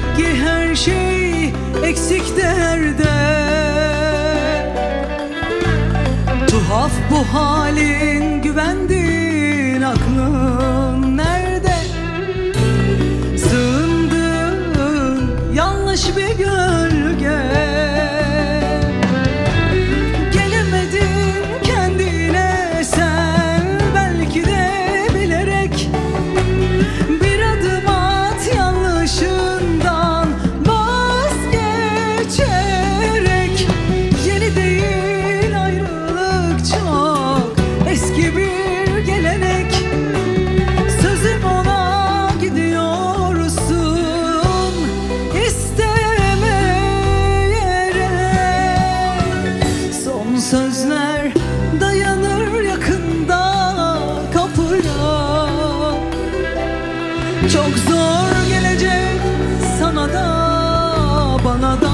Eksik ki her şey eksik derde. Tuhaf bu halin güvendin aklın nerede? Sığındın yanlış bir göz sözler dayanır yakında kapıya. Çok zor gelecek sana da bana da.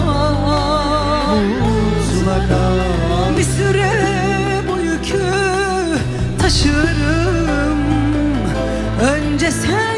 Mutlaka Bir süre bu yükü taşırım. Önce sen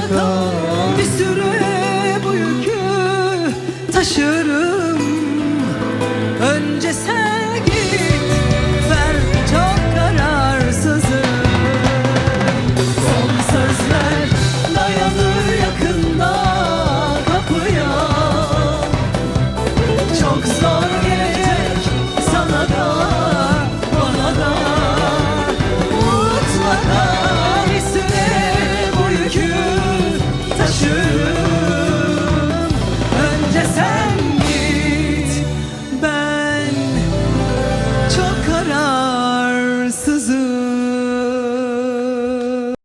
kalmadan Bir süre bu yükü taşırım.